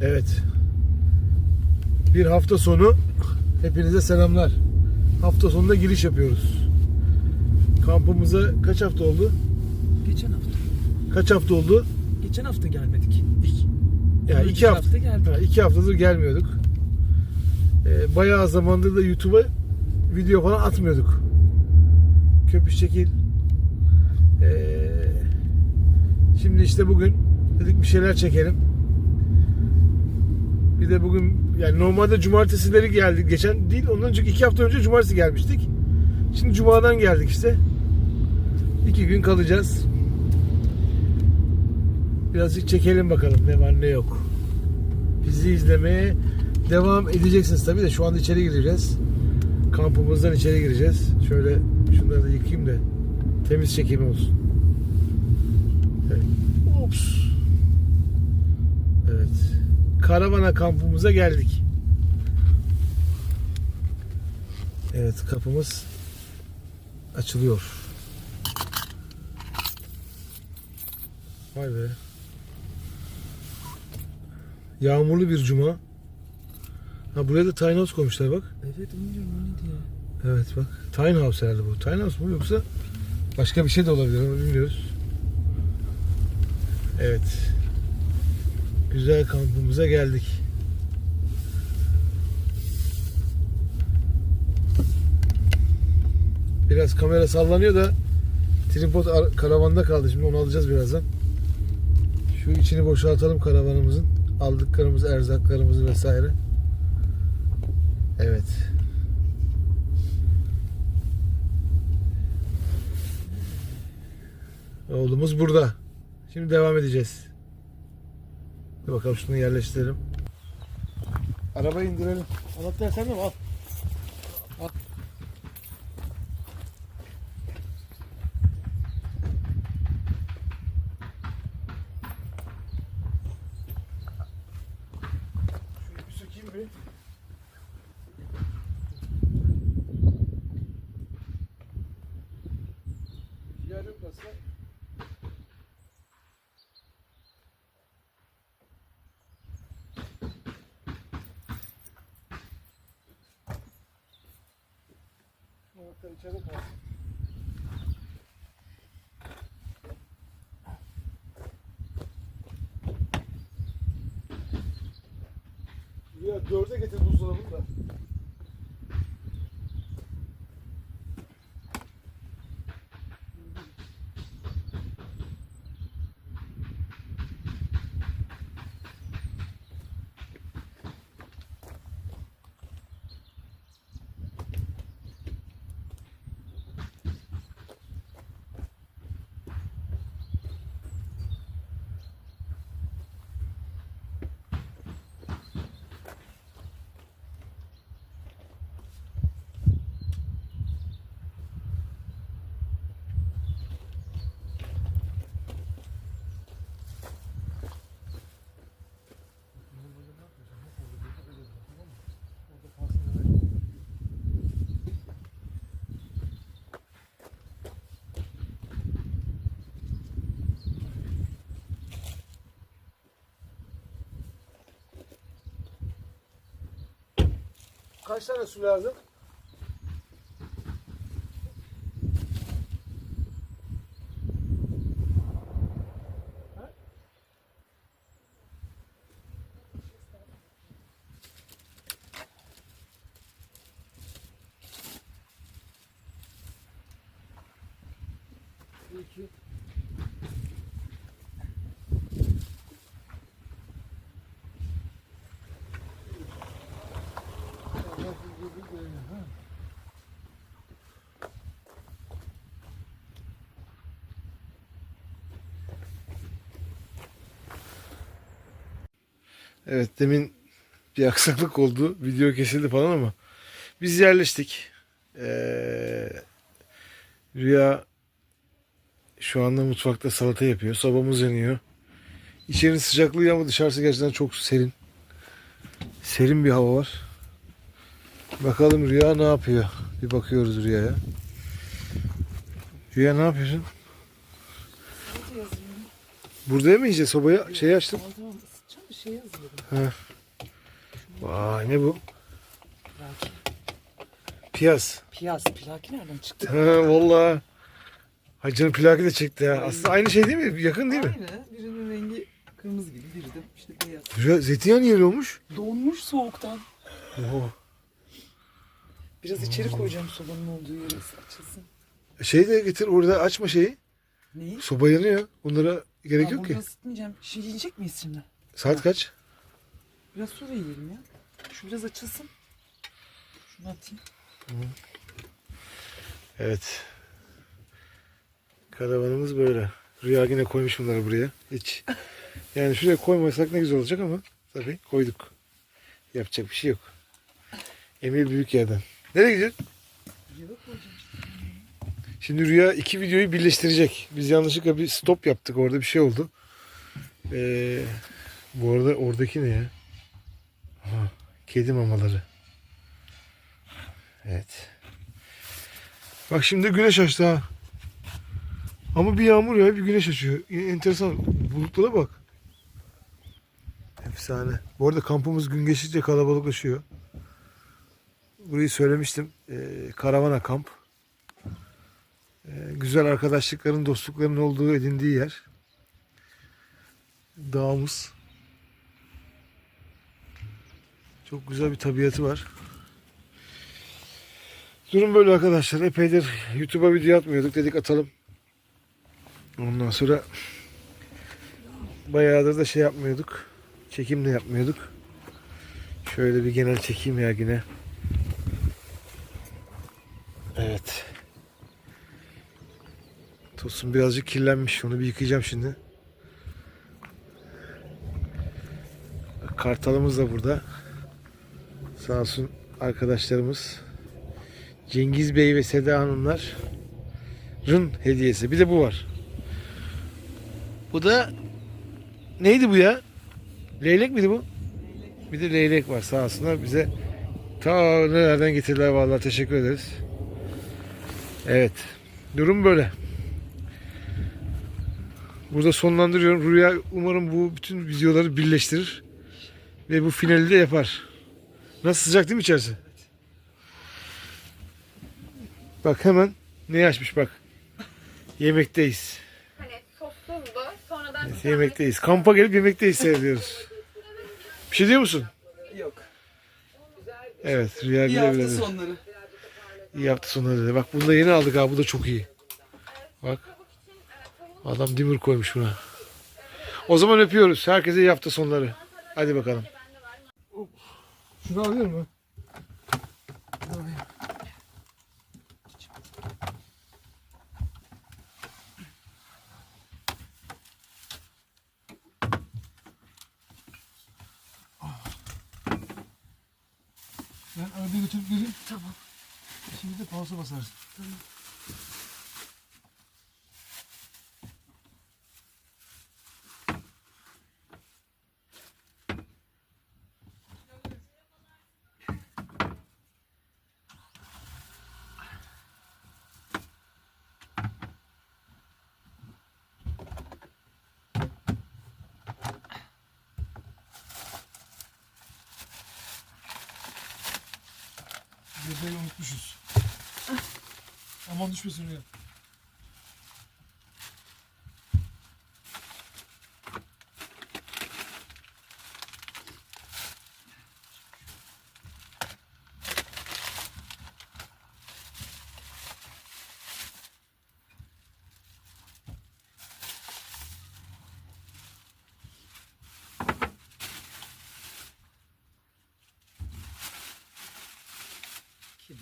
Evet. Bir hafta sonu hepinize selamlar. Hafta sonunda giriş yapıyoruz. Kampımıza kaç hafta oldu? Geçen hafta. Kaç hafta oldu? Geçen hafta gelmedik. Ya Önceki iki hafta, hafta geldik. Ha, iki haftadır gelmiyorduk. Ee, bayağı zamandır da YouTube'a video falan atmıyorduk. Köpüş çekil. Ee, şimdi işte bugün dedik bir şeyler çekelim. Bir de bugün yani normalde cumartesileri geldik. Geçen değil ondan önceki iki hafta önce cumartesi gelmiştik. Şimdi cumadan geldik işte. İki gün kalacağız. Birazcık çekelim bakalım ne var ne yok. Bizi izlemeye devam edeceksiniz tabii de şu anda içeri gireceğiz. Kampımızdan içeri gireceğiz. Şöyle şunları da yıkayayım da temiz çekim olsun. Evet. Ops. Karavana kampımıza geldik. Evet kapımız açılıyor. Vay be. Yağmurlu bir cuma. Ha buraya da tiny house koymuşlar bak. Evet onu diyorum o ne diye. Evet bak. Tiny house herhalde bu. Tiny house mu yoksa başka bir şey de olabilir ama bilmiyoruz. Evet. Güzel kampımıza geldik. Biraz kamera sallanıyor da tripod ar- karavanda kaldı. Şimdi onu alacağız birazdan. Şu içini boşaltalım karavanımızın. Aldıklarımız, erzaklarımızı vesaire. Evet. Oğlumuz burada. Şimdi devam edeceğiz. Bir bakalım şunu yerleştirelim. Arabayı indirelim. Anahtar sende mi? Al. Al. Şunu bir sökeyim bir. Yok nasıl? İçeride kalsın. Ya dörde getir buzdolabını da. Kaç tane su lazım? Ha? İki. Evet demin bir aksaklık oldu. Video kesildi falan ama biz yerleştik. Ee, Rüya şu anda mutfakta salata yapıyor. Sobamız yanıyor. İçerinin sıcaklığı ama dışarısı gerçekten çok serin. Serin bir hava var. Bakalım Rüya ne yapıyor? Bir bakıyoruz Rüya'ya. Rüya ne yapıyorsun? Burada mı yiyeceğiz? Sobaya şey açtım. Tamam ısıtacağım da şey yazıyorum. Ha. Vay ne bu? Plaki. Piyaz. Piyaz. Plaki nereden çıktı? Ha valla. Hacı'nın plakı da çekti ya. Aslında aynı şey değil mi? Yakın değil mi? Aynı. Birinin rengi kırmızı gibi, biri de işte beyaz. Rüya zeytinyağı niye öyle olmuş? Donmuş soğuktan. Oo. Biraz içeri koyacağım sobanın olduğu yere açılsın. Şey de getir orada açma şeyi. Neyi? Soba yanıyor. Bunlara gerek yok ki. burada ısıtmayacağım. Şey yiyecek miyiz şimdi? Saat kaç? Biraz sonra yiyelim ya. Şu biraz açılsın. Şunu atayım. Evet. Karavanımız böyle. Rüya yine koymuş bunları buraya. Hiç. Yani şuraya koymasak ne güzel olacak ama tabii koyduk. Yapacak bir şey yok. Emir büyük yerden. Nereye gidiyorsun? Şimdi Rüya iki videoyu birleştirecek. Biz yanlışlıkla bir stop yaptık. Orada bir şey oldu. Ee, bu arada oradaki ne ya? Aha, kedi mamaları. Evet. Bak şimdi güneş açtı ha. Ama bir yağmur ya bir güneş açıyor. Enteresan. Bulutlara bak. Efsane. Bu arada kampımız gün geçtikçe kalabalıklaşıyor. Burayı söylemiştim. Ee, karavana kamp. Ee, güzel arkadaşlıkların, dostlukların olduğu, edindiği yer. Dağımız. Çok güzel bir tabiatı var. Durum böyle arkadaşlar. Epeydir YouTube'a video atmıyorduk. Dedik atalım. Ondan sonra bayağıdır da şey yapmıyorduk. Çekim de yapmıyorduk. Şöyle bir genel çekeyim ya yine. Evet. Tosun birazcık kirlenmiş. Onu bir yıkayacağım şimdi. Kartalımız da burada. Sağ olsun arkadaşlarımız. Cengiz Bey ve Seda Hanımlar'ın hediyesi. Bir de bu var. Bu da neydi bu ya? Leylek miydi bu? Bir de leylek var sağ olsunlar bize ta nelerden getirdiler vallahi teşekkür ederiz. Evet. Durum böyle. Burada sonlandırıyorum. Rüya umarım bu bütün videoları birleştirir. Ve bu finali de yapar. Nasıl sıcak değil mi içerisi? Bak hemen ne açmış bak. Yemekteyiz. Hani sossuzdu. Sonradan Evet, yemekteyiz. Kampa gelip yemekteyiz seyrediyoruz. Bir şey diyor musun? Yok. Evet Rüya İyi bile hafta bile. sonları. İyi yaptı sonunda dedi. Bak bunu da yeni aldık ha. Bu da çok iyi. Bak. Adam dimir koymuş buna. O zaman öpüyoruz. Herkese iyi hafta sonları. Hadi bakalım. Şunu alıyor mu? Ben arabaya götürüp geleyim. Tamam. De pausa basarsın. Tamam. Bebeği unutmuşuz. Aman düşmesin ya.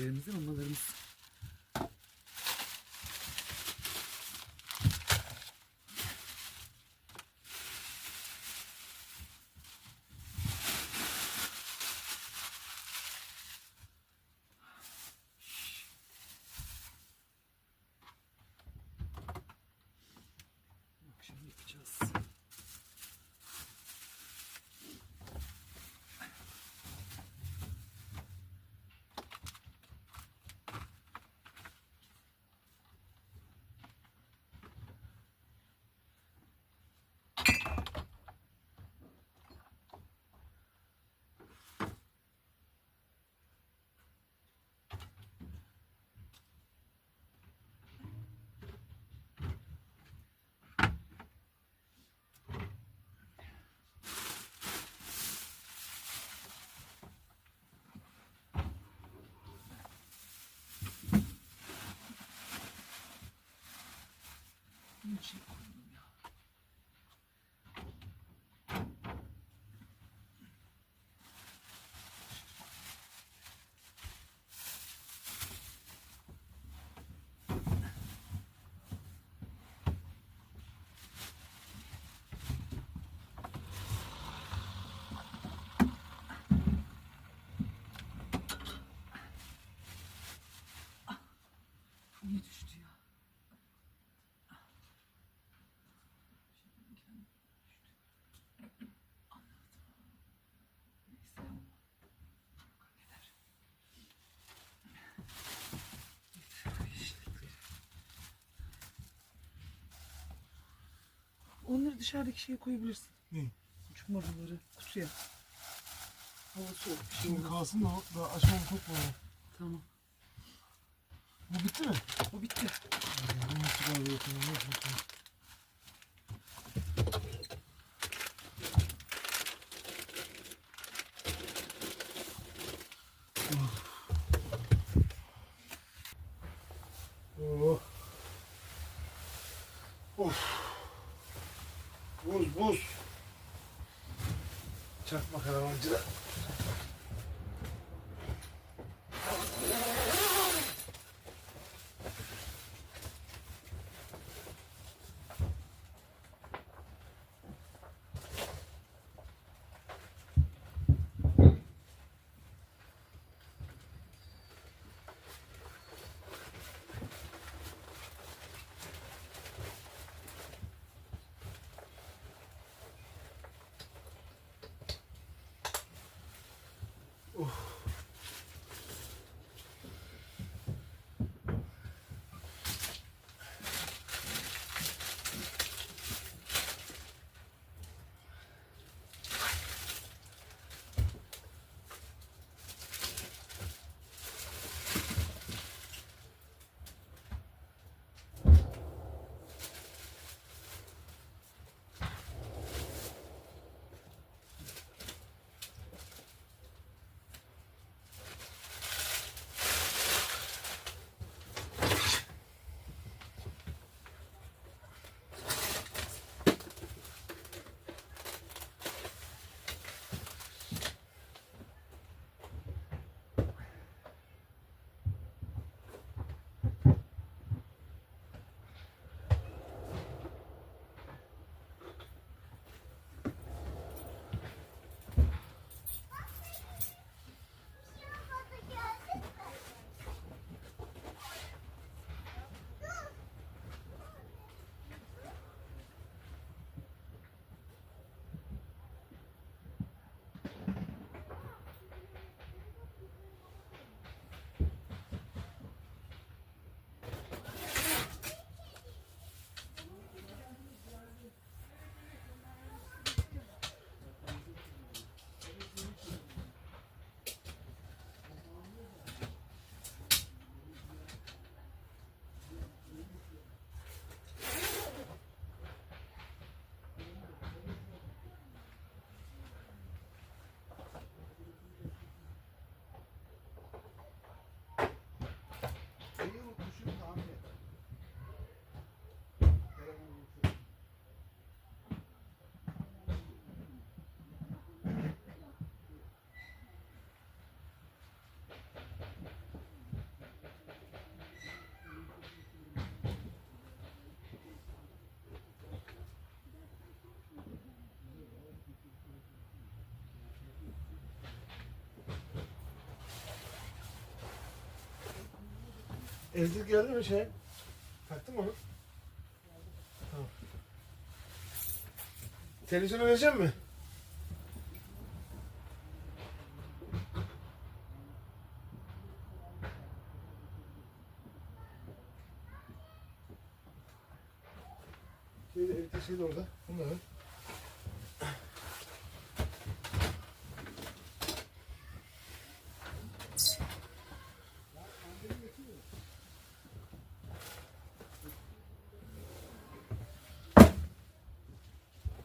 Kedilerimizin mamalarımız. friendship. Dışarıdaki şeyi koyabilirsin. Ne? Şu marulları kutuya. Hava soğuk şey Şimdi kalsın da o- da açmam çok var. Tamam. Bu bitti mi? O bitti. Bir bakayım, ne yapayım? Çakma karavancılar. Elektrik geldi mi şey? Taktın mı onu? Tamam. Televizyonu verecek mi? Şeyde, elektrik şeyde orada. Bunu da.